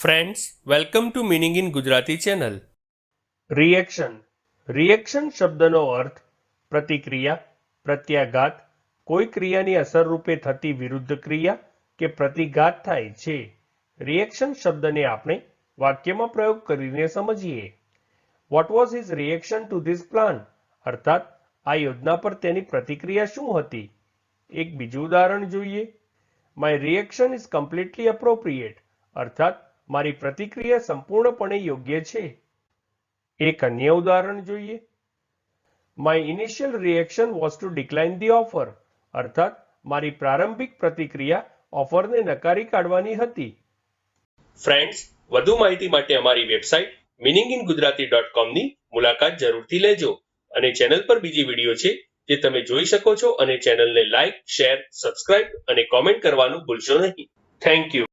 Friends welcome to meaning in Gujarati channel reaction reaction શબ્દનો અર્થ પ્રતિક્રિયા, પ્રત્યાઘાત. કોઈ ક્રિયાની અસર રૂપે થતી વિરુદ્ધ ક્રિયા કે પ્રતિઘાત થાય છે. રિએક્શન શબ્દને આપણે વાક્યમાં પ્રયોગ કરીને સમજીએ. What was his reaction to this plan અર્થાત, આ યોજના પર તેની પ્રતિક્રિયા શું હતી? એક બીજું ઉદાહરણ જોઈએ. My reaction is completely appropriate અર્થાત મારી પ્રતિક્રિયા સંપૂર્ણપણે યોગ્ય છે. એક અન્ય ઉદાહરણ જોઈએ. My initial reaction was to decline the offer અર્થાત, મારી પ્રારંભિક પ્રતિક્રિયા ઓફરને નકારી કાઢવાની હતી. ફ્રેન્ડ્સ વધુ માહિતી માટે અમારી website meaning in Gujarati dot કોમની મુલાકાત જરૂરથી લેજો અને ચેનલ પર બીજી વીડિયો છે જે તમે જોઈ શકો છો અને ચેનલને લાઇક શેર સબસ્ક્રાઇબ અને કોમેન્ટ કરવાનું ભૂલશો નહીં. Thank you